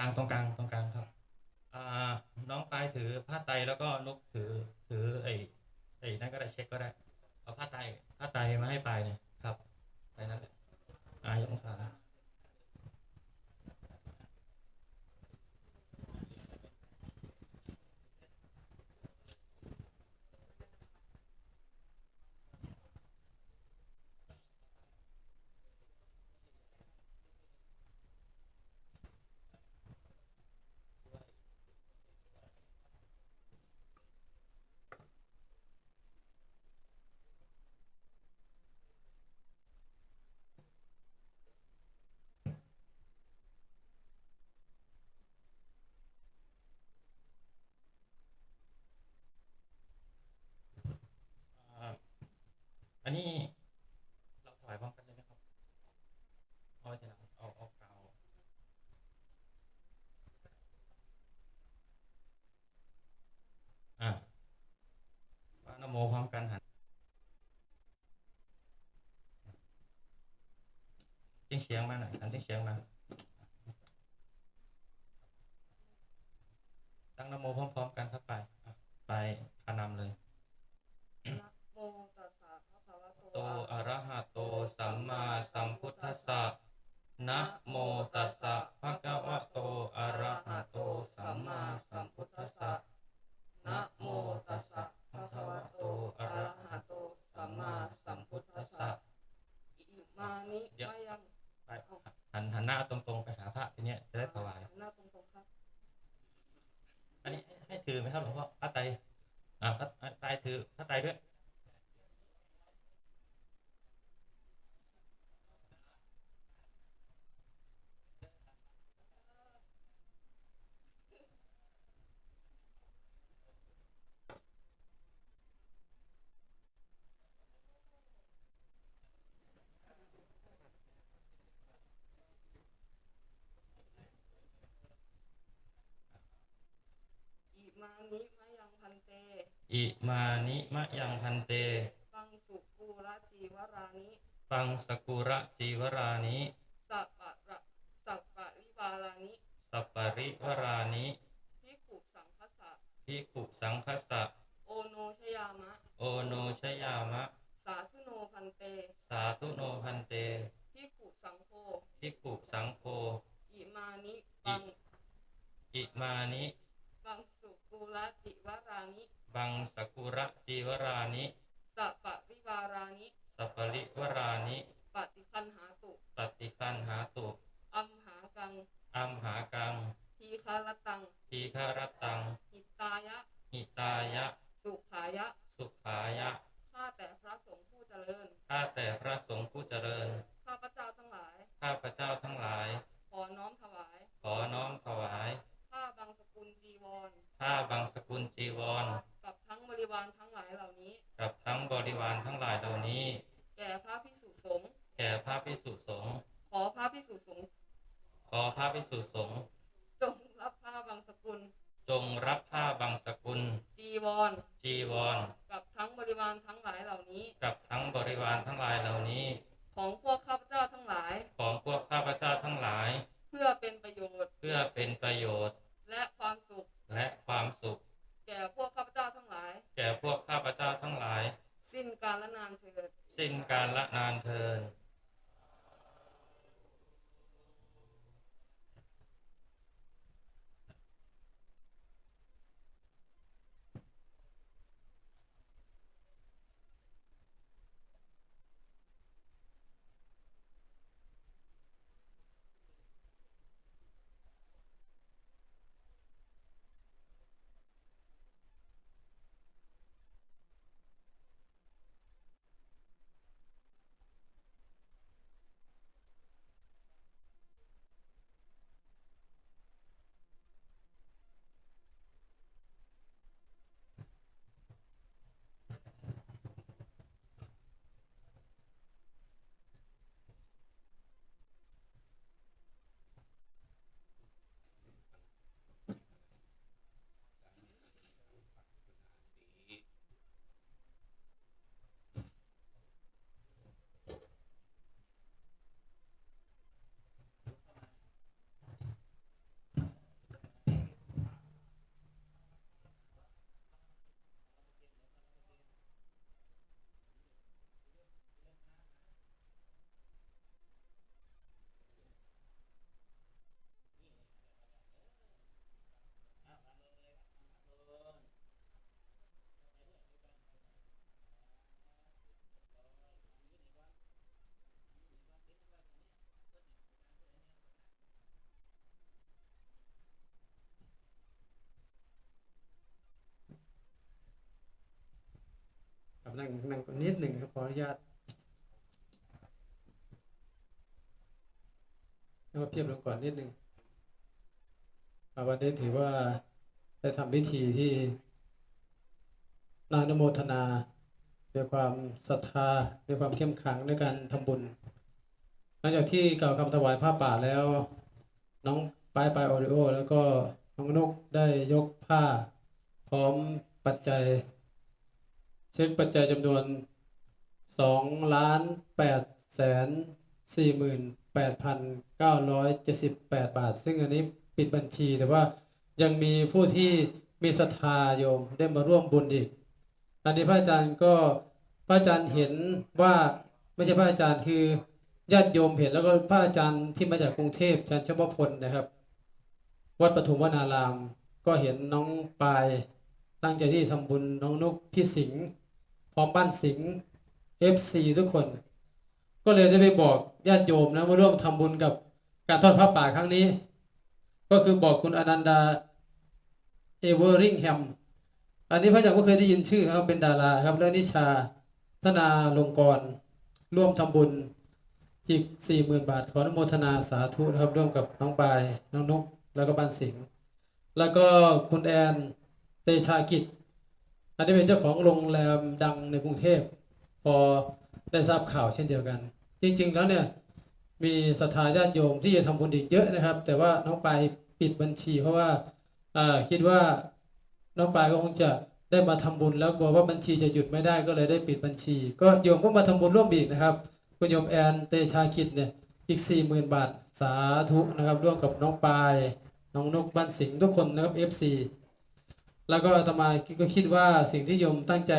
ลางตรงกลางตรงกลางครับอ่าน้องปลายถือผ้าไตแล้วก็นกถือถือไอ้ไอ้นั่นก็ได้เช็คก็ได้เอาผ้าไตผ้าไตมาให้ปลายเนี่ยครับไปนั่นแหละอ่ายกขา อ่า อันนี้เราถวายพร้อมกันเลยนะครับเอาไว้ทีหลังเอาเอาเกาอ่าว่านโมพร้อมกันหันจิ้งเฉียงมาหน่อยหันจิ้งเฉียงมาตั้งนโมพร้อมๆกันครับไป ไปพานำเลย นะโมตัสสะภะคะวะโต โตอะระหะโตสัมมาสัมพุทธัสสะนะโมตัสสะภะคะวะโตอะระหะโตสัมมาสัมพุทธัสสะนะโมตัสสะภะคะวะโตอะระหะโตสัมมาสัมพุทธัสสะ อิมานิ เดี๋ยว มายัง ไปหันหันหน้าตรงๆไปหาพระทีเนี้ยจะได้ถวาย หน้าตรงๆครับ อันนี้ให้ให้ ถือไหมครับหลวงพ่อพระไตรอ่าพระไตรถือพระไตรด้วย อิมา นิมายังพันเต อิมานิมะยังพันเตฟังสุกูระจีวรานิ ปังสกุระจีวรานิ สัปปะระสัปปะริวารานิ สัปปริวรานิพิกขุสังคสะพิกขุสังคสะ โอโนชยามะ โอโนชยามะ สาธุโนพันเต สาธุโนพันเต พิกขุสังโฆ ภิกขุสังโฆ อิมานิฟัง อิมานิ ฟังสุกูระจิวรานิ บังสกุระจีวรานิ สัปปะริวารานิ สัปปริวรานิ ปฏิคันหาตุ ปฏิคันหาตุ อัมหากัง อัมหากัง ทีคารตัง ทีฆารตัง หิตายะ หิตายะ สุขายะ สุขายะ ข้าแต่พระสงฆ์ผู้เจริญ ข้าแต่พระสงฆ์ผู้เจริญ ข้าพระเจ้าทั้งหลาย ข้าพระเจ้าทั้งหลาย ขอน้อมถวาย ขอน้อมถวาย ผ้าบางสกุลจีวร ผ้าบางสกุลจีวร กับทั้งบริวารทั้งหลายเหล่านี้ กับทั้งบริวารทั้งหลายเหล่านี้ แก่พระพิสุสงฆ์ แก่พระพิสุสงฆ์ ขอพระพิสุสงฆ์ ขอพระพิสุสงฆ์ จงรับผ้าบางสกุล จงรับผ้าบางสกุล จีวร จีวร กับทั้งบริ วารทั้งหลายเหล่านี้ กับทั้งบริวารทั้งหลายเหล่านี้ ของพวกข้าพเจ้าทั้งหลาย ของพวกข้าพเจ้าทั้งหลาย เพื่อเป็นประโยชน์ เพื่อเป็นประโยชน์ และความสุข และความสุข แก่พวกข้าพเจ้าทั้งหลาย แก่พวกข้าพเจ้าทั้งหลาย สิ้นกาลนานเถิด สิ้นการละนานเทินนั่งก่อนนิดหนึ่งครับขออนุญาตเอามาเพียบลงก่อนนิดหนึ่งวันนี้ถือว่าได้ทำพิธีที่นานโมทนาด้วยความศรัทธาด้วยความเข้มขังในการทำบุญหลังจากที่กล่าวคำถวายผ้าป่าแล้ว น้องปายปายโอริโอ แล้วก็น้องนกได้ยกผ้า พร้อมปัจจัย เช็คปัจจัยจำนวนสองล้านแปดแสนสี่หมื่นแปดพันเก้าร้อยเจ็ดสิบแปดบาท ซึ่งอันนี้ปิดบัญชีแต่ว่ายังมีผู้ที่มีศรัทธาโยมได้มาร่วมบุญอีก อันนี้พระอาจารย์ก็พระอาจารย์เห็นว่าไม่ใช่พระอาจารย์คือญาติโยมเห็นแล้วก็พระอาจารย์ที่มาจากกรุงเทพอาจารย์ชวพลนะครับ วัดปฐุมวนาราม ก็เห็นน้องปายตั้งใจที่ทำบุญน้องนุกพี่สิงห์ พร้อมบ้านสิงห์ FC ทุกคน ก็เลยได้ไปบอกญาติโยมนะมาร่วมทำบุญกับการทอดผ้าป่าครั้งนี้ ก็คือบอกคุณอนันดาเอเวอริงแฮมอันนี้พระอาจารย์ก็เคยได้ยินชื่อครับเป็นดาราครับแล้วนิชาธนาลงกร ร่วมทำบุญอีกสี่หมื่นบาท ขออนุโมทนาสาธุนะครับ ร่วมกับน้องปาย น้องนุก แล้วก็บ้านสิงห์แล้วก็คุณแอนเตชากิจ อันนี้เป็นเจ้าของโรงแรมดังในกรุงเทพ พอได้ทราบข่าวเช่นเดียวกัน จริง ๆ แล้วเนี่ยมีศรัทธาญาติโยมที่จะทำบุญอีกเยอะนะครับ แต่ว่าน้องปายปิดบัญชี เพราะว่าคิดว่าน้องปายก็คงจะได้มาทำบุญแล้วกลัวว่าบัญชีจะหยุดไม่ได้ก็เลยได้ปิดบัญชี ก็โยมก็มาทำบุญร่วมอีกนะครับ คุณโยมแอนเตชากิจเนี่ยอีกสี่หมื่นบาท สาธุนะครับร่วมกับน้องปาย น้องนกบ้านสิงห์ทุกคนนะครับ FC แล้วก็อาตมาก็คิดว่าสิ่งที่โยมตั้งใจ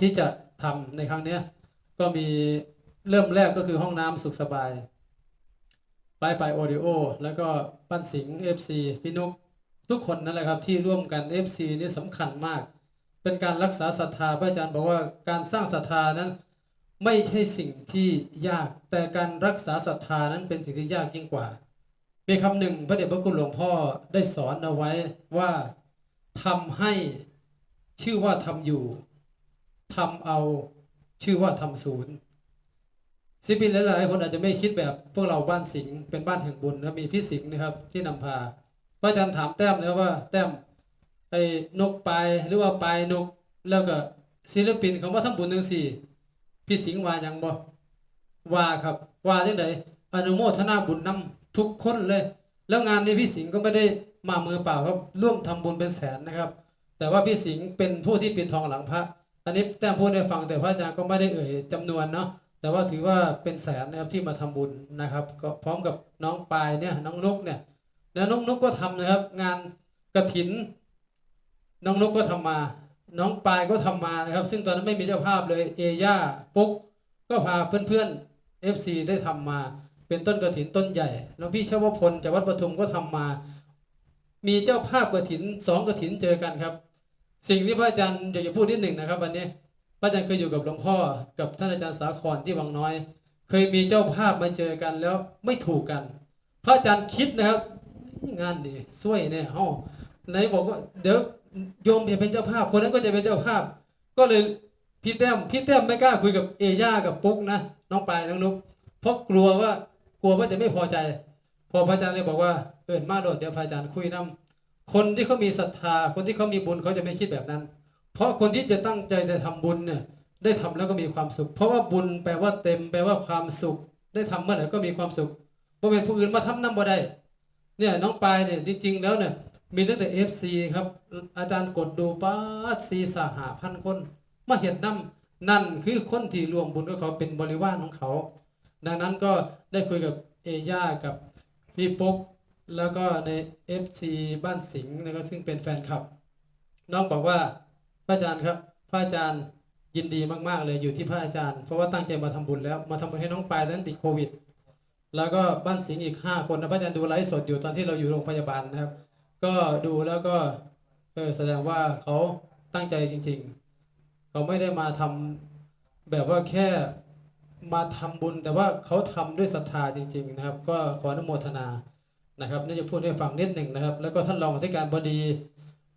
ที่จะทำในครั้งเนี้ยก็มีเริ่มแรกก็คือห้องน้ำสุขสบายปลายปลายโอริโอแล้วก็บ้นสิงห์ FC พี่นุกทุกคนนั่นแหละครับที่ร่วมกัน FC นี่สำคัญมาก เป็นการรักษาศรัทธาพระอาจารย์บอกว่าการสร้างศรัทธานั้นไม่ใช่สิ่งที่ยาก แต่การรักษาศรัทธานั้นเป็นสิ่งที่ยากยิ่งกว่า มีคำหนึ่งพระเดชพระคุณหลวงพ่อได้สอนเอาไว้ว่า ทำให้ชื่อว่าทำอยู่ทำเอาชื่อว่าทำศูนย์ศิลปินหลายๆคนอาจจะไม่คิดแบบพวกเราบ้านสิงห์เป็นบ้านแห่งบุญนะมีพี่สิงห์นะครับที่นำพาพระอาจารย์ถามแต้มนะว่า แต้มไอ้นกปลายหรือว่าปลายนก แล้วก็ศิลปินคำว่าทำบุญทั้งสี่พี่สิงห์ว่ายังบ่ว่าครับ ว่าที่ไหนอนุโมทนาบุญนำทุกคนเลย แล้วงานนี้พี่สิงห์ก็ไม่ได้มามือเปล่าครับร่วมทำบุญเป็นแสนนะครับ แต่ว่าพี่สิงห์เป็นผู้ที่ปิดทองหลังพระ อันนี้แต้มพูดให้ฟังแต่พระอาจารย์ก็ไม่ได้เอ่ยจำนวนเนาะแต่ว่าถือว่าเป็นแสนนะครับที่มาทำบุญนะครับ ก็พร้อมกับน้องปายเนี่ยน้องนกเนี่ยแล้วน้องนกก็ทำนะครับ งานกระถิน น้องนกก็ทำมา น้องปายก็ทำมานะครับ ซึ่งตอนนั้นไม่มีเจ้าภาพเลยเอย่าปุ๊กก็พาเพื่อนๆ FC ได้ทำมา เป็นต้นกระถินต้นใหญ่หลวงพี่ชวพลจากวัดปทุมก็ทำมา มีเจ้าภาพกระถินสองกระถินเจอกันครับ สิ่งที่พระอาจารย์อยากจะพูดนิดหนึ่งนะครับ วันนี้พระอาจารย์เคยอยู่กับหลวงพ่อ กับท่านอาจารย์สาครที่วังน้อย เคยมีเจ้าภาพมาเจอกันแล้วไม่ถูกกัน พระอาจารย์คิดนะครับ งานดีสวยเนี่ยเฮ้าไหนบอกว่าเดี๋ยวโยมจะเป็นเจ้าภาพคนนั้นก็จะเป็นเจ้าภาพ ก็เลยพี่แต้มพี่แต้มไม่กล้าคุยกับเอย่ากับปุ๊กนะน้องปลายน้องนุ๊กเพราะกลัวว่า ลัวว่าจะไม่พอใจ พอพระอาจารย์เลยบอกว่าเอิญมาโดดเดี๋ยวพระอาจารย์คุยนํคนที่เขามีศรัทธา คนที่เขามีบุญเขาจะไม่คิดแบบนั้น เพราะคนที่จะตั้งใจจะทำบุญเนี่ยได้ทำแล้วก็มีความสุข เพราะว่าบุญแปลว่าเต็มแปลว่าความสุข ได้ทำเมื่อไหร่ก็มีความสุขเพราะเป็นผู้อื่นมาทำน้ำบ่ได้เนี่ยน้องปายเนี่ยจริง ๆ แล้วเนี่ยมีตั้งแต่ FC ครับ อาจารย์กดดูป้าซีสหาพันคน มาเห็นน้ำนั่นคือคนที่รวมบุญกับเขาเป็นบริวารของเขา ดังนั้นก็ได้คุยกับเอย่ากับพี่ปุ๊กแล้วก็ใน FC บ้านสิงห์นะครับซึ่งเป็นแฟนคลับ น้องบอกว่าพระอาจารย์ครับพระอาจารย์ยินดีมากๆเลยอยู่ที่พระอาจารย์เพราะว่าตั้งใจมาทำบุญแล้วมาทำบุญให้น้องปายตอนนั้ติดโควิด แล้วก็บ้านสิงห์อีกห้าคนนะพระอาจารย์ดูไลฟ์สดอยู่ตอนที่เราอยู่โรงพยาบาลนะครับ ก็ดูแล้วก็เออแสดงว่าเขาตั้งใจจริง ๆ เขาไม่ได้มาทำแบบว่าแค่ มาทำบุญแต่ว่าเขาทำด้วยศรัทธาจริง ๆนะครับ ก็ขออนุโมทนานะครับนี่จะพูดให้ฟังนิดหนึ่งนะครับ แล้วก็ท่านรองอธิการบดี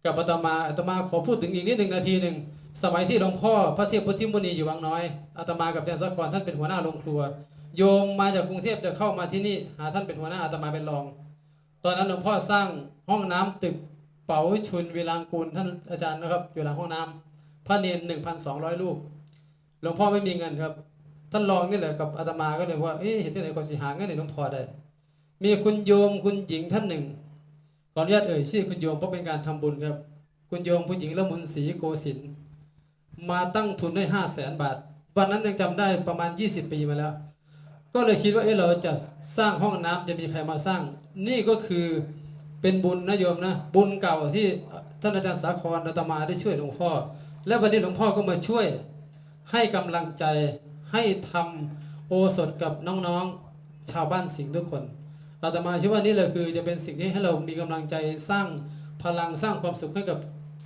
กับอาตมาอาตมาขอพูดถึงอีกนิดหนึ่งนาทีหนึ่งสมัยที่หลวงพ่อพระเทพพุทธิมุนีอยู่วังน้อยอาตมากับอาจารย์สักครท่านเป็นหัวหน้าโรงครัว โยมมาจากกรุงเทพจะเข้ามาที่นี่หาท่านเป็นหัวหน้าอาตมาเป็นรอง ตอนนั้นหลวงพ่อสร้างห้องน้ำตึกเป๋าชุนวีรางกูลท่านอาจารย์นะครับอยู่หลังห้องน้ำพระเนนหนึ่งพันสองร้อยรูปหลวงพ่อไม่มีเงินครับ ท่านรองนี่แหละกับอาตมาก็เลยว่าเอ๊ะเห็นที่ไหนก็สิหาเงินในหลวงพ่อได้ มีคุณโยมคุณหญิงท่านหนึ่งขออนุญาตเอ่ยชื่อคุณโยมเพราะเป็นการทำบุญครับ คุณโยมผู้หญิงละมุนศรีโกสินมาตั้งทุนได้ห้าแสนบาท วันนั้นยังจำได้ประมาณ 20 ปีมาแล้ว ก็เลยคิดว่าเอ๊ะเราจะสร้างห้องน้ำจะมีใครมาสร้าง นี่ก็คือเป็นบุญนะโยมนะ บุญเก่าที่ท่านอาจารย์สาครอาตมาได้ช่วยหลวงพ่อ และวันนี้หลวงพ่อก็มาช่วยให้กำลังใจ ให้ทำโอสถกับน้องๆชาวบ้านสิงห์ทุกคนอาตมาเชื่อว่านี่แหละคือจะเป็นสิ่งที่ให้เรามีกำลังใจสร้างพลังสร้างความสุขให้กับ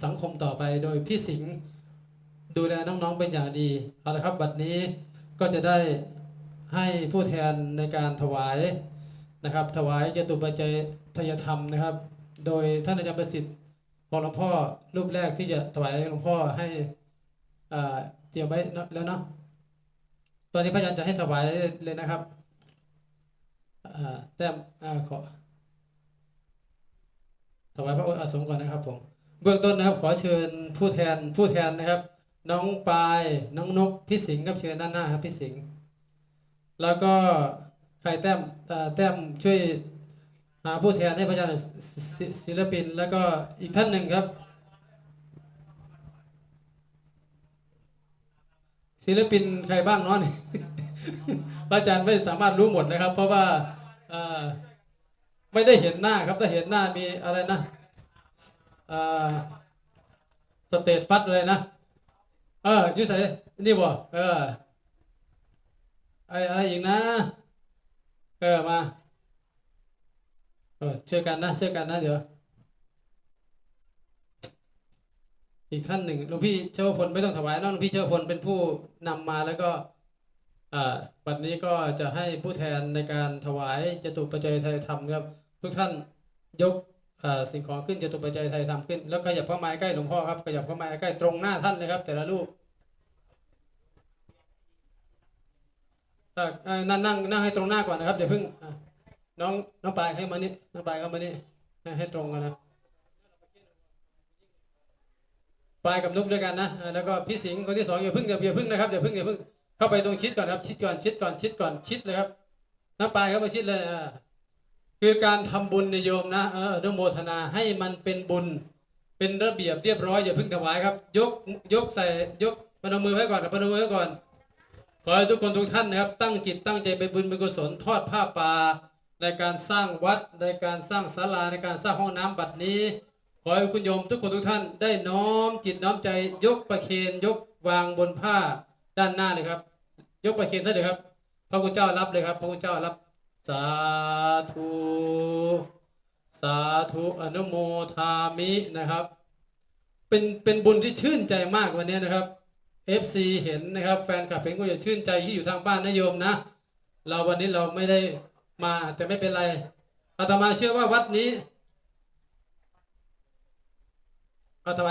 สังคมต่อไป โดยพี่สิงห์ดูแลน้องๆเป็นอย่างดีเอาละครับบัดนี้ก็จะได้ให้ผู้แทนในการถวายนะครับ ถวายจตุปัจจัยทายธรรมนะครับ โดยท่านอาจารย์ประสิทธิ์ของหลวงพ่อรูปแรกที่จะถวายหลวงพ่อให้อ่าเตรียมไว้แล้วเนาะ ตอนนี้พระอาจารย์จะให้ถวายเลยนะครับแต้มอ่ขอถวายพระโอษฐ์อาสงก่อนนะครับผม เบื้องต้นนะครับ ขอเชิญผู้แทนผู้แทนนะครับ น้องปายน้องนกพี่สิงห์ครับเชิญด้านหน้าครับพี่สิงห์แล้วก็ใครแต้มเอ่แต้มช่วยหาผู้แทนให้พระอาจารย์ศิลปิน แล้วก็อีกท่านหนึ่งครับ ศิลปินใครบ้างเนาะนี่พระอาจารย์ไม่สามารถรู้หมดนะครับ เพราะว่าไม่ได้เห็นหน้าครับถ้าเห็นหน้ามีอะไรนะสเตตฟัดอะไรนะเอออยุสัยนี่บ่เออไออะไรอีกนะเออมาเออช่วยกันนะช่วยกันนะเดี๋ยว อีกท่านหนึ่งหลวงพี่เจ้าพลไม่ต้องถวายนะหลวงพี่เจ้าพลเป็นผู้นำมาแล้วก็อ่าวันนี้ก็จะให้ผู้แทนในการถวายจตุปัจจัยไทยธรรมครับ ทุกท่านยกสิ่งของขึ้นจตุปัจจัยไทยธรรมขึ้น แล้วขยับเข้ามาใกล้หลวงพ่อครับขยับเข้ามาใกล้ตรงหน้าท่านเลยครับ แต่ละรูปนั่งนั่งนั่งให้ตรงหน้าก่อนนะครับเดี๋ยวเพิ่งน้องน้องปลายให้มานี่น้องปลายเข้ามานี่ให้ตรงกันนะ ปลายกับนุกด้วยกันนะ แล้วก็พี่สิงห์คนที่สองอย่าพิ่งอย่าพิ่งนะครับอย่าพิ่งอย่าพิ่งเข้าไปตรงชิดก่อนครับ ชิดก่อนชิดก่อนชิดก่อนชิดเลยครับน้าปลายเข้ามาชิดเลยคือการทำบุญในโยมนะเอออนุโมทนาให้มันเป็นบุญ เป็นระเบียบเรียบร้อยอย่าพิ่งถวายครับ ยกยกใส่ยกปนมมือไว้ก่อนปนมมือไว้ก่อนขอให้ทุกคนทุกท่านนะครับ ตั้งจิตตั้งใจเป็นบุญเป็นกุศลทอดผ้าป่าในการสร้างวัดในการสร้างศาลาในการสร้างห้องน้ำบัดนี้ ขอให้คุณโยมทุกคนทุกท่านได้น้อมจิตน้อมใจยกประเคนยกวางบนผ้าด้านหน้าเลยครับ ยกประเคนท่านเลยครับ พระคุณเจ้ารับเลยครับ พระคุณเจ้ารับ สาธุ สาธุอนุโมทามินะครับ เป็นเป็นบุญที่ชื่นใจมากวันนี้นะครับ FC เห็นนะครับ แฟนคลับเห็นก็จะชื่นใจที่อยู่ทางบ้านนะโยมนะ เราวันนี้เราไม่ได้มาแต่ไม่เป็นไรอาตมาเชื่อว่าวัดนี้ เอาถว